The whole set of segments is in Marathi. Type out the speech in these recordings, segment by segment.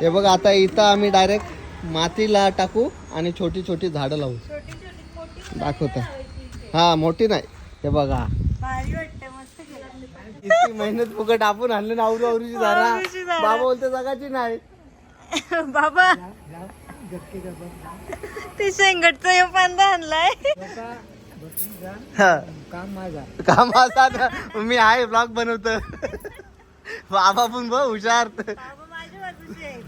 हे बघ आता इथं आम्ही डायरेक्ट मातीला टाकू आणि छोटी छोटी झाडं लावू. छोटी छोटी मोठी दाखवतो. हा मोठी नाही. हे बघा. भारी वाटते मस्त केलं इतकी मेहनत फुकट आपण आणलं ना आवरू आवरूची झाडा. बाबा बोलते जगाची नाही. बाबा. ते शेंगटचा हे पांदा आणलाय. हा. काम असा ना, मी आहे ब्लॉग बनवतो. बाबा पण बघ हुशार. बाबा माझ्या बाजूचे आहेत.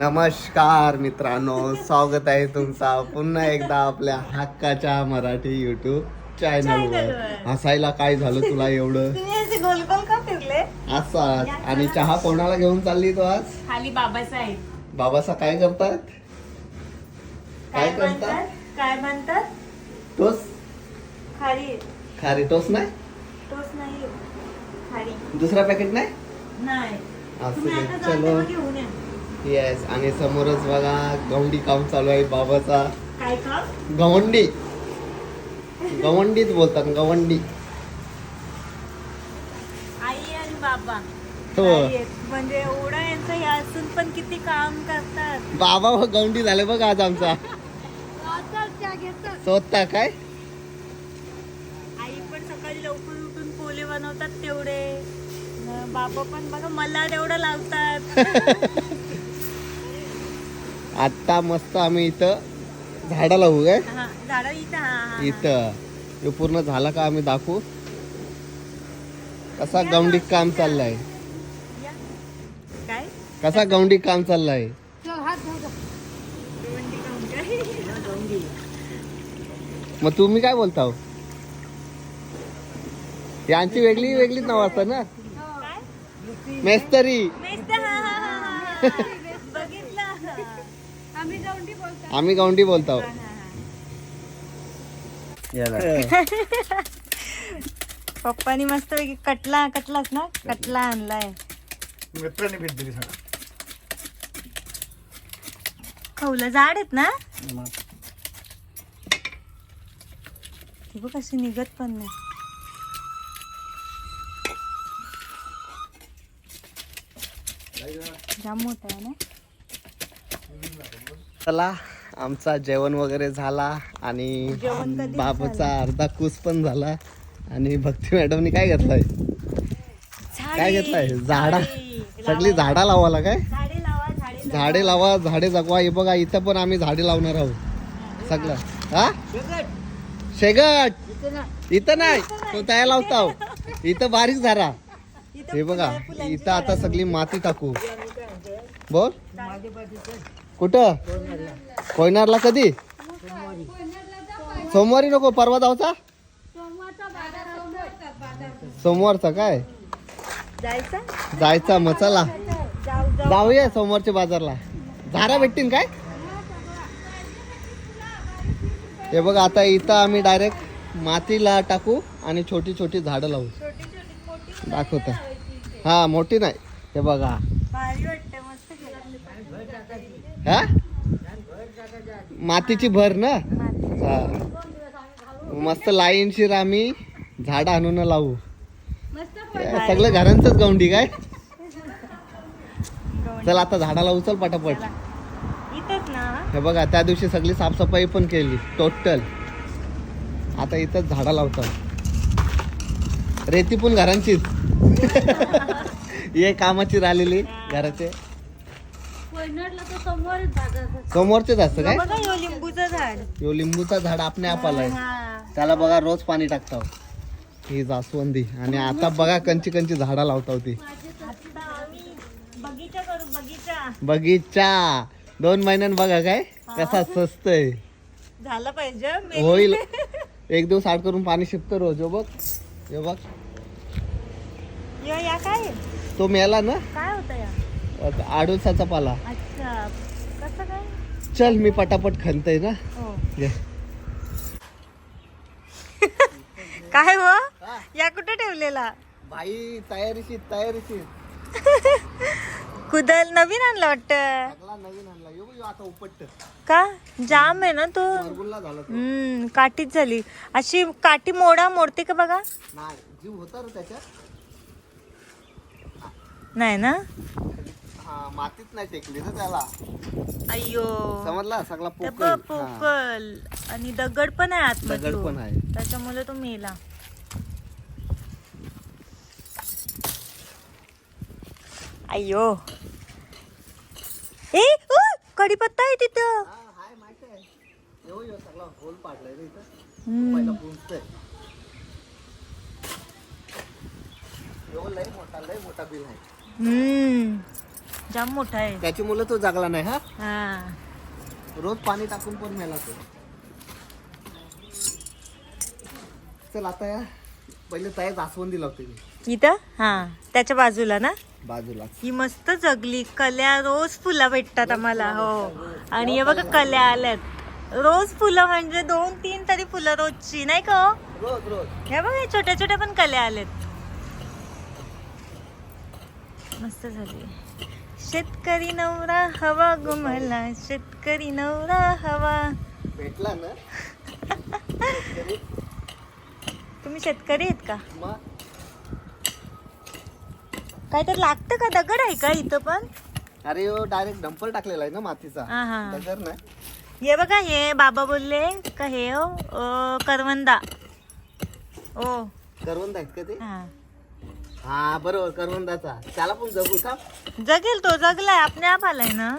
नमस्कार मित्रांनो स्वागत आहे तुमचा पुन्हा एकदा आपल्या हक्काच्या मराठी युट्यूब चॅनलवर. हसायला काय झालं तुला एवढं? असे आणि चहा कोणाला घेऊन चालली तू आज? खाली बाबाचा आहे बाबासा काय करतात? काय म्हणतात? काय म्हणतात? टोस? खारी. खारी टोस नाही? टोस नाही. खारी. दुसरा पॅकेट नाही? नाही. असं तुम्ही दे. आता जाल चलो तेव्हा घेऊन या. येस आणि समोरच बघा गवंडी काम चालू आहे बाबाचा. काय का गवंडी. गवंडीच बोलतात गवंडी. आई आणि बाबा. हो. आई आहेत. म्हणजे एवढं यांचं हे असून पण किती काम करतात. बाबा व गवंडी झाले बघ आज आमचा. स्वतः काय? आई पण सकाळी लवकर उठून पोले बनवतात तेवढे. न बाबा पण बघा मला तेवढं लावतात. आता मस्त आम्ही इथं झाडं लावू काय? हा झाडं इथं हा, हा, हा. इथं. हे पूर्ण झाला का आम्ही दाखवू? कसा गवंडी काम चाललाय? या. काय? कसा गवंडी काम चाललाय? गवंडी काम काय? मग तुम्ही काय बोलता यांची वेगळी वेगळी नाव असतात ना? काय मेस्तरी हा, हा, हा, हा, हा. आम्ही गवंडी बोलतो. आम्ही गवंडी बोलतो पप्पानी मस्त पैकी कटला कटलाच ना? कटला आणलाय. मित्राने भेट दिली खवलं झाड आहेत ना? ती बघ कशी निघत पण नाही. जाम मोठा आहे ना? चला आमचा जेवण वगैरे झाला आणि जेवण बाबाचा अर्धा कूस पण झाला. आणि भक्ती मॅडमनी काय घेतलंय? काय घेतलंय? झाडा सगळी झाडा लावाला काय? झाडे लावा झाडे झाडे लावा. झाडे जगवा. हे बघा इथं पण आम्ही झाडे लावणार आहोत. सगळं. हा? शेगट. इथं नाही तो त्या लावता इथं बारीक झाडा हे बघा इथं आता सगळी माती टाकू. बोल. कुठं? कोयनारला कधी? सोमवारी. नको परवा जाऊचा? सोमवारचा काय? जायचं? मग चला जाऊ. जाऊया सोमवारच्या बाजारला. झाडा भेटतील काय? हे बघ आता इथं आम्ही डायरेक्ट मातीला टाकू आणि छोटी छोटी झाडं लावू. छोटी दाखवतो. हा मोठी नाही. हे बघा. हा? मातीची भर ना? हा. मस्त लाईनशीर आम्ही झाडं आणून लावू. सगळं घरांचंच गवंडी काय? चल आता झाडाला उचल पटापट. हे बघा त्या दिवशी सगळी साफसफाई पण केली टोटल आता इथंच झाडा लावतात. रेती पण घरांचीच. हे कामाची राहिलेली घराचे. समोरचेच असतं काय? लिंबूचं झाड. यो लिंबूचा झाड आपणे आपालाय. त्याला बघा रोज पाणी टाकतो ही जास्वंदी. आणि आता बघा कंची कंची झाडा लावता होती बगीचा करू बगीचा. बगीचा. दोन महिन्यात बघा काय? कसा स्वस्त आहे. झालं पाहिजे. होईल. एक दिवस आड करून पाणी शिपतो रोज हो बघ. हे बघ. या काय? तो मेला ना? काय होतं या? आडूसाचा पाला. अच्छा. कसं काय? चल मी पटापट खणतय ना. हो. काय हो? या कुठे ठेवलेला? बाई तयारीशी तयारीशी. कुदल नवीन आणलं वाटतं. नवीन आणला. आता का? जाम आहे ना तो? मरगुल्ला झाला तो. हम्म काठीच झाली. अशी काठी मोडा मोडते का बघा? नाही जीव होता रे त्याच्यात. नाही ना? हा मातीत नाही टेकली ना त्याला. अय्यो. समजला? सगळा ते पोकळ. बघ, पोकल आणि दगड पण आहे आतमध्ये. दगड पण आहे. त्याच्यामुळे तो मेला. अय्यो. ए उ, कढीपत्ता आहे तिथं. हा हाय माहिती आहे. येऊ येऊ सगळा होल पाडलाय रे इथं. हम्म. पहिला पुंजतोय. येऊ लय मोठा लय मोठा बिल आहे. हम्म. जाम मोठा आहे. त्याची मुलं तो जागला नाही हा? हा. रोज पाणी टाकून पण मेला तो. चल आता या. पहिले तया जास्वंदी लावते मी. इथं? हा. त्याच्या बाजूला ना? बाजूला. ही मस्त जगली. कल्या रोज फुलं भेटतात आम्हाला हो. आणि हे बघा कल्या आल्यात. रोज फुलं म्हणजे दोन तीन तरी फुलं रोजची नाही का हो? रोज रोज. हे बघा हे छोट्या छोट्या पण कल्या आल्यात. मस्त झाली. शेतकरी नवरा हवा गुमला. शेतकरी नवरा हवा. भेटला ना? तुम्ही शेतकरी आहेत का? मग काय तर लागतं का? दगड आहे का इथं पण? अरे हो डायरेक्ट डंपर टाकलेला आहे ना मातीचा. हा हा. नाही हे बघा हे बाबा बोलले का हे हो अं, करवंदा. ओ. करवंद आहेत का ते? हा. हा बरोबर करवंदाचा. त्याला पण जगू का? जगेल तो जगलाय आपल्या आप आलाय ना.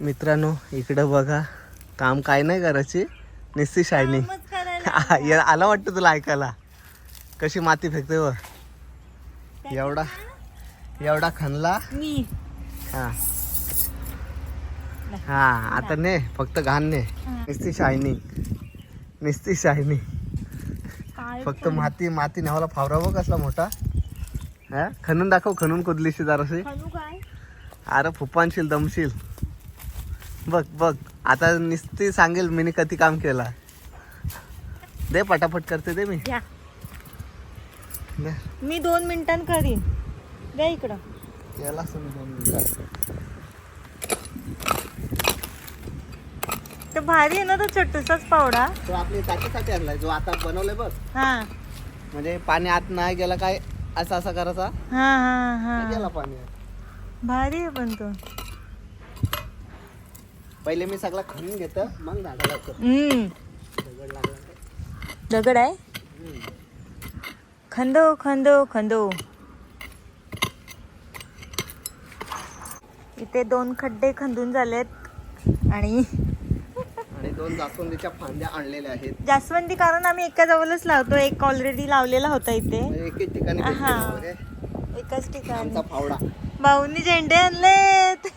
मित्रांनो इकडं बघा काम काय नाही करायची. निस्ती शायनिंग कामच करायला या- आला वाटतं तुला ऐकायला? कशी माती फेकते व एवढा एवढा खणला. मी. हा. हा आता ने फक्त घाण ने. निस्ती शायनिंग निस्ती शायनिंग फक्त माती माती न्यावाला फावरा बघ कसला मोठा. हा खणून दाखव खणून कुदलीशी जराशी. अरे फुपानशील दमशील. बघ बघ. आता निस्ती सांगेल मी कधी काम केला. दे पटापट करते दे मी. मी दोन मिनिटां करीन. द्या इकडं. याला असं दोन मिनिटात. तर भारी आहे ना तो छोटूसाच पावडा. तो आपली त्याच्यासाठी आणलाय. जो आता बनवलाय बघ. हा. म्हणजे पाणी आत नाही गेला काय? असं असं करायचा. हा हा हा. गेला पाणी आत. भारी आहे पण तो. पहिले मी सगळा खणून घेतो मग लावतो. हम्म. दगड लागला? दगड आहे? हम्म. खंदो खंदो खंदो इथे दोन खड्डे खंदून झालेत आणि आणि दोन जास्वंदीच्या फांद्या आणलेल्या आहेत. जास्वंदी कारण आम्ही एका जवळच लावतो एक ऑलरेडी लावलेला होता इथे. म्हणजे एकेच ठिकाणी हा. एकाच ठिकाणी. आमचा फावडा. भाऊनी झेंडे आणलेत.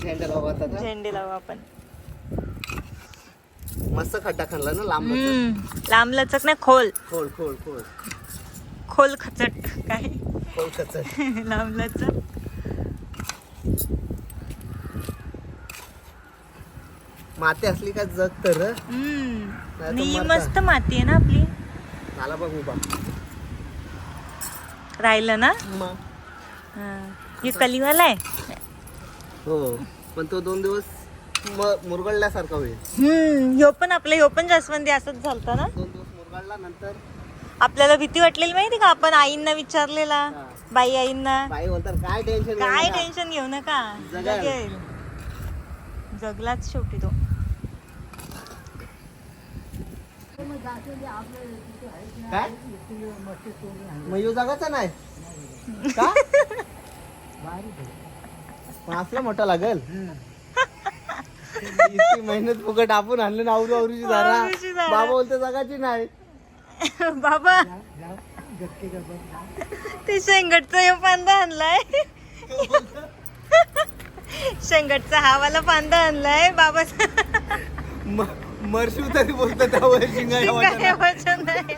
झेंडे लावू आपण. मस्त खड्डा खणला ना लांब हम्म लांब लचक नाही खोल. खोल खोल खोल. खोल खचट काय खोल कचर लांब लचक. माती असली का जग तर? हम्म नाही ही. मस्त माती आहे ना आपली. झाला बघ उभा. राहिलं ना? मग. हा. हे कलिवाला आहे. हो पण तो दोन दिवस मुरगळल्यासारखा होईल. हम्म ह्यो पण आपलं ह्यो पण जास्वंदी असंच झालता ना? दोन दिवस मुरगळला नंतर आपल्याला भीती वाटलेली माहिती का? आपण आईंना विचारलेला. बाई आईंना. बाई बोलतात काय टेन्शन काय टेन्शन घेऊ नका? जगेल. जगेल. जगलाच शेवटी तो. काय? मग जागाचा नाही. का? पण असला मोठा लागल. इतकी मेहनत फुकट आपण आणलं ना आवरू आवरूची झारा. बाबा बोलते जगाची नाही. बाबा. ते शेंगटचा ह्यो पांदा आणलाय. शेंगटचा हा वाला पांदा आणलाय बाबा. म- मरशू तरी बोलतो त्यावर. वचन नाही.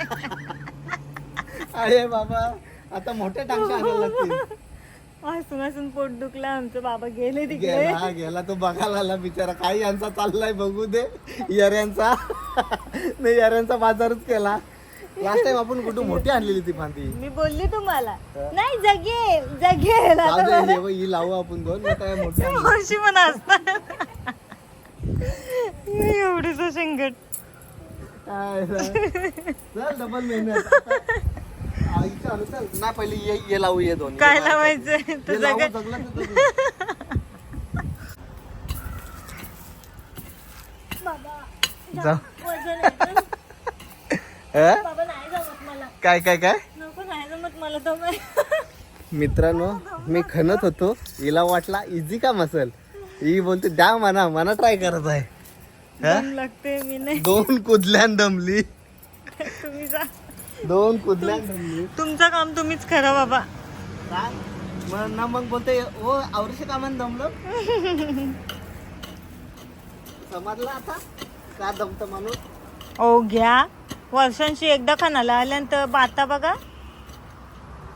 अरे बाबा आता मोठ्या टांगच्या आणायला लागतील. हसून हसून पोट दुखला आमचं बाबा गेले तिकडे. गेला गेला. तो बघायला आला बिचारा काही यांचा चाललाय बघू दे. यऱ्यांचा नाही यऱ्यांचा बाजारच केला. लास्ट टाइम आपण कुठं मोठी आणलेली ती फांदी. मी बोलली तुम्हाला. नाही जाऊ दे, मला- हे बघ, ही लावू आपण दोन मग काय मोठी आणली. मावशी पण असतात एवढीच शेंगट काय. चल डबल मेहनत. नाही पहिले ये ये लावू ये दोन काय लावायचंय तर लावू, जगत जगलं तर जगलं. जाऊ वजन आहे. अं? बाबा नाही जमत मला. काय काय काय? नको नाही जमत मला तो मित्रांनो मी खणत होतो. हिला वाटला इझी काम असेल ही बोलते द्या म्हणा म्हणा ट्राय करत आहे. हा? दम लागते मी नाही. दोन कुदल्यान दमली. तुम्ही जा. दोन कुदल्यान दमली तुमचं काम तुम्हीच करा बाबा? मग ना मग बोलते ओ आवडशे कामान दमलं? समजलं आता? का दमत माणूस? ओ घ्या. वर्षांशी एकदा खानाला आल्यानंतर आता बघा.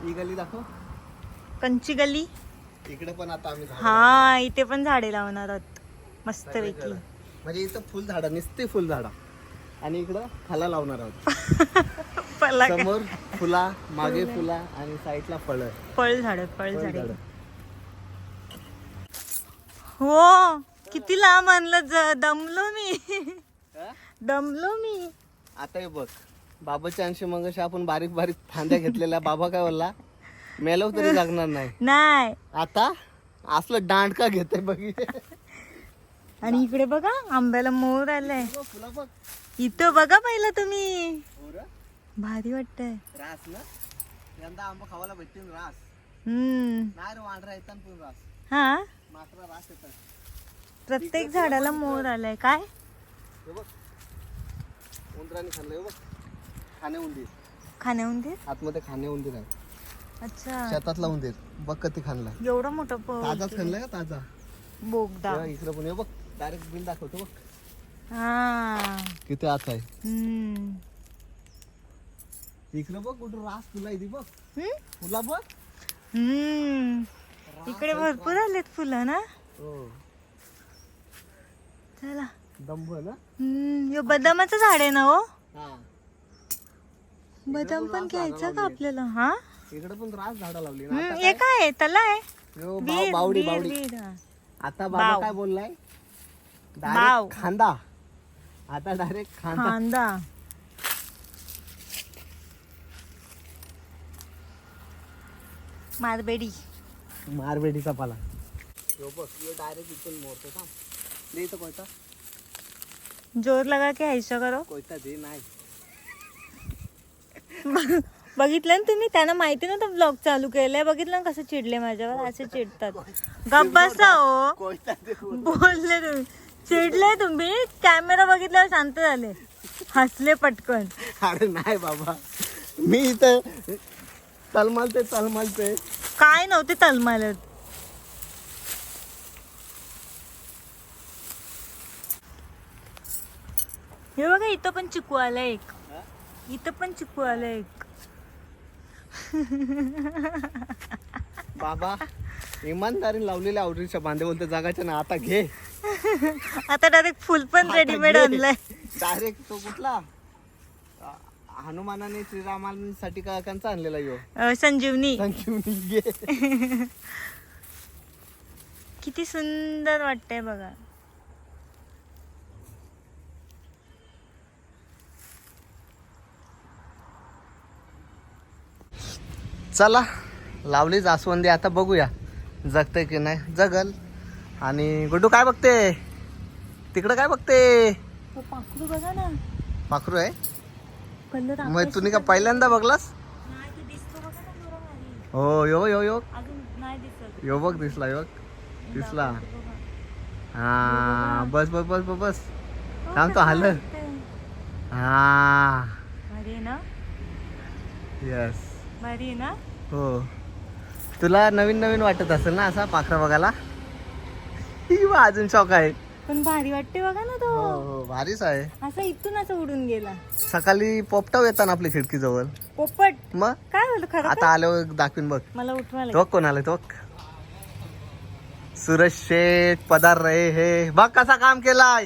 ही गली दाखव. कंची गली. इकडे पण आता आम्ही झाडं हा इथे पण झाडे लावणार आहोत. मस्त पैकी. म्हणजे इथं फुल झाडं नुसते फुल झाडं आणि इकडं खाला लावणार आहोत. फला समोर फुला मागे फुला. आणि साईडला फळ. फळ झाड फळ झाडे हो किती लांब आणलं ज- दमलो मी. दमलो मी. आता हे बघ बाबाच्या अंशी मग आपण बारीक बारीक फांद्या घेतलेल्या बाबा काय बोलला? मेलव तरी लागणार नाही. नाही. आता असलं दांडका घेते बघ. आणि इकडे बघा आंब्याला मोर आलाय. बघ, फुलं बघ. इथं बघा पहिलं तुम्ही. भारी वाटतंय. रास ना? यंदा आंबा खावायला भेटतील रास. हम्म. नाही रे वांढरा येतात पण रास. हा? मात्र रास येतात. प्रत्येक झाडाला मोर आलाय. काय? हे बघ. उंदराने खाल्लंय हे बघ. खाणे उंदीर. आतमध्ये खाणे उंदीर आहे अच्छा. शेतातला उंदीर. बघ कधी खाल्लाय. एवढा मोठा प- ताजाच खाल्लाय का ताजा? बोगदा. इकडे पण हे बघ. डायरेक्ट बिल दाखवतो बघ. हा. किती आत आहे. हम्म. इकडे बघ कुठं रास फुला इथे बघ? फुला बघ. हम्म. इकडे भरपूर आलेत फुलं ना? हो. चला. दंभ ना? हम्म ह्यो बदामाचं झाड आहे ना हो? हा. बदाम पण घ्यायचं का आपल्याला? हा? इकडे पण रास झाडं लावली हे काय? आहे? त्याला आहे. यो, बावडी बावडी. आता बाबा. काय बोललाय? खांदा. आता डायरेक्ट खांदा. मारबेडी. मारबेडीचा पाला यो बघ यो डायरेक्ट इथून मोरतो का दे इथं कोयता? जोर लगा के ऐसा करो. कोयता दे नाही. बघितलं ना तुम्ही? त्यांना माहिती नव्हतं ब्लॉग चालू केलंय. बघितलं ना कसं चिडले माझ्यावर? असे चिडतात. गप्प बसा हो. बोलले तुम्ही. चिडले तुम्ही? कॅमेरा बघितल्यावर शांत झाले. हसले पटकन. अरे नाही बाबा. मी इथं तलमालते तलमालते. काय नव्हते तलमालत हे बघा इथं पण चिकू आलाय एक. इथं पण चिकू आलाय एक. बाबा इमानदारीने लावलेल्या आवडीच्या बांधे बोलते जगाच्या ना आता घे. आता डायरेक्ट फुल पण रेडीमेड आणलंय. डायरेक्ट तो कुठला? हनुमानाने श्रीरामांसाठी का कंचा आणलेला यो? अं, संजीवनी. संजीवनी घे. किती सुंदर वाटतंय बघा. चला लावली जास्वंदी आता बघूया. जगते की नाही? जगल. आणि गुड्डू काय बघते? तिकडं काय बघते? तो पाखरू बघा ना. पाखरू आहे? कलर मग तुम्ही का पहिल्यांदा बघलास? नाही तो दिसतो बघा ना थोडा भारी. हो यो यो यो. अजून नाही दिसत. यो बघ दिसला यो बघ. दिसला. हा बस बस बस बस बस. थांब तो हाल हा. भारी आहे ना? यस भारी आहे ना? हो. तुला नवीन नवीन वाटत असेल ना असा पाखरा बघायला? ही बा अजून शॉक आहे. पण भारी वाटते बघा ना तो. हो हो भारीच आहे. असा इथून असं उडून गेला. सकाळी पोपटाव येतात आपली खिडकी जवळ पोपट? मग? काय बोलतो खरं आता आल्यावर दाखवीन बघ. मला उठवायला तो कोण आलाय तो सुरेश शेठ पदार रे हे. बघ कसा काम केलाय.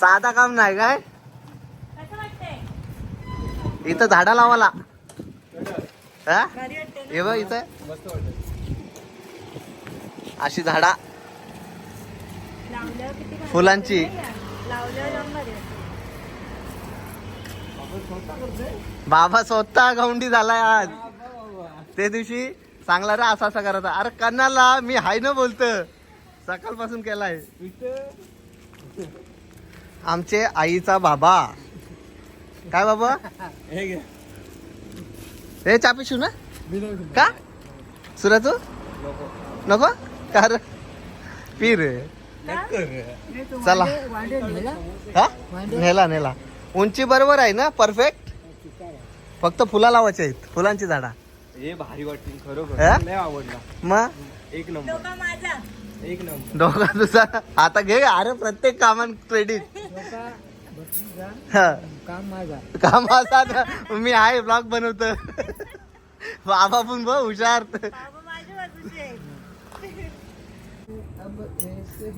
साधा काम नाही काय? इथं झाडा लावाला. हा बघ इथं. अशी झाडा. फुलांची. बाबा स्वतः गौंडी झालाय आज. ते दिवशी सांगला रे असा असा करायचा अरे कन्नाला मी हाय न बोलत सकाळपासून केलाय. आमचे आईचा बाबा. काय बाबा? हे चापिशू ना? का? सुरा तू नको? का रे. पीर चला. हा? नेला नेला. उंची बरोबर आहे ना? परफेक्ट फक्त फुला लावायचे आहेत. फुलांची झाडा. हे भारी वाटतील हा? खरोखर लय आवडला. मग? एक नंबर. डोका माझा. एक नंबर. दोघा तुझा. आता घे अरे प्रत्येक कामान क्रेडिट काम माझा. काम ना, मी आहे ब्लॉग बनवतो. बाबा पण बघ हुशार बाबा माझ्या बाजूचे आहेत.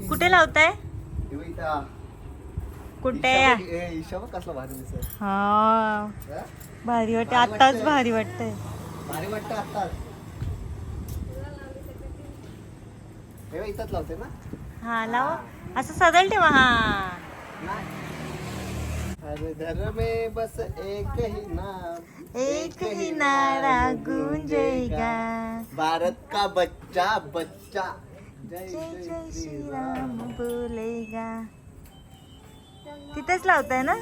कुठे लावताय? कुठे कसला भारी दिसत हा. भारी वाटते. आताच भारी वाटतंय. भारी वाटतं आत्ताच हे बघ, इथंच लावते ना हा लाव. असं सरळ ठेवा हा. अरे घर में बस एक ही नाम एक ही नारा गूंजेगा भारत का बच्चा बच्चा. जय जय जय श्री राम. बोलेगा. तिथेच लावताय ना?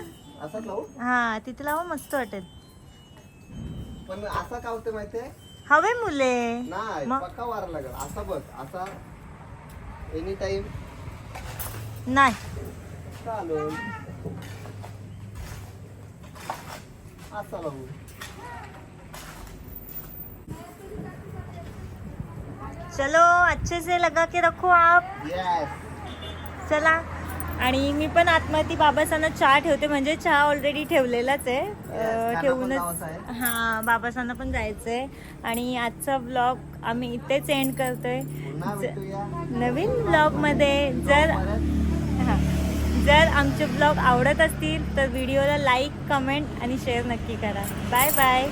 असं लावू? हा तिथे लावा मस्त वाटेल. पण असा का होते माहितीये? हवे मुले. नाही मग? पक्का वारा लागल असा बघ असा एनी टाइम नाही. चालून असा लावू. चलो अच्छे से लगा के रखो आप। चला। आणि मी पण आतमध्ये बाबासांना चहा ठेवते म्हणजे चहा ऑलरेडी ठेवलेलाच आहे. ठेवूनच आहे. हा बाबासांना पण जायचंय. आणि आजचा ब्लॉग आम्ही इथेच एंड करतोय. नवीन ब्लॉगमध्ये जर हा. जर आमचे ब्लॉग आवडत असतील तर व्हिडिओला लाईक कमेंट आणि शेअर नक्की करा. Bye bye